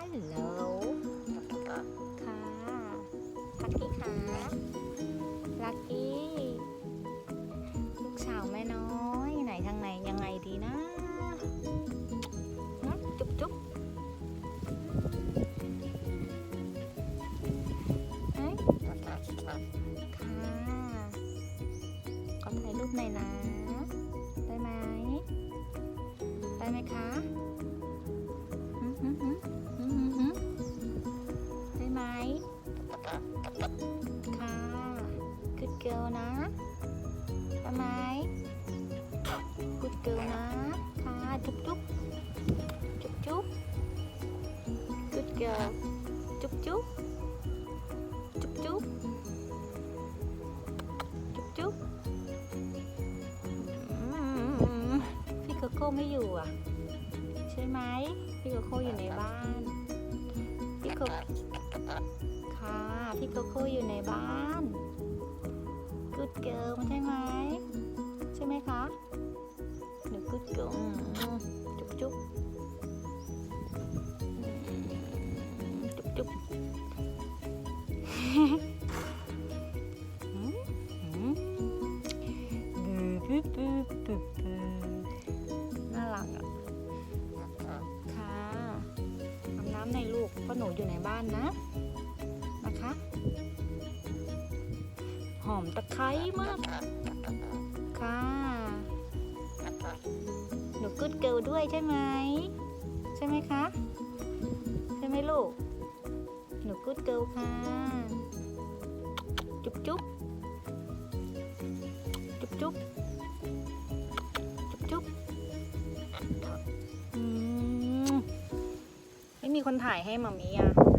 ฮัลโหลค่ะลักกี้ค่ะลักกี้ลูกสาวแม่น้อยไหนทางไหนยังไงดีนะจุ๊บจุ๊บเฮ้ยค่ะขอถ่ายรูปหน่อยนะ ได้ไหม ได้ไหมคะ ค่ะ good girl นะได้ไหม good girl นะ ค่ะ จุ๊บจุ๊บจุ๊บจุ๊บ good girl จุ๊บจุ๊บจุ๊บจุ๊บจุ๊บจุ๊บอืมพี่โกโก้ไม่อยู่อะ ใช่ไหมพี่โกโก้อยู่ในบ้านพี่โก ค่ะ พี่โกโก้อยู่ในบ้าน good girl ใช่ไหม ใช่ไหมคะหนู good girl อืมจุ๊บจุ๊บจุ๊บจุ๊บบูบูบูบูน่ารักอะค่ะอาบน้ำในลูกเพราะหนูอยู่ในบ้านนะ หอมตะไคร้มาก ค่ะ หนูกึดเกิลด้วยใช่ไหม ใช่ไหมคะ ใช่ไหมลูก หนูกึดเกิลค่ะ จุ๊บจุ๊บจุ๊บจุ๊บจุ๊บจุ๊บอืมไม่มีคนถ่ายให้มามีอะ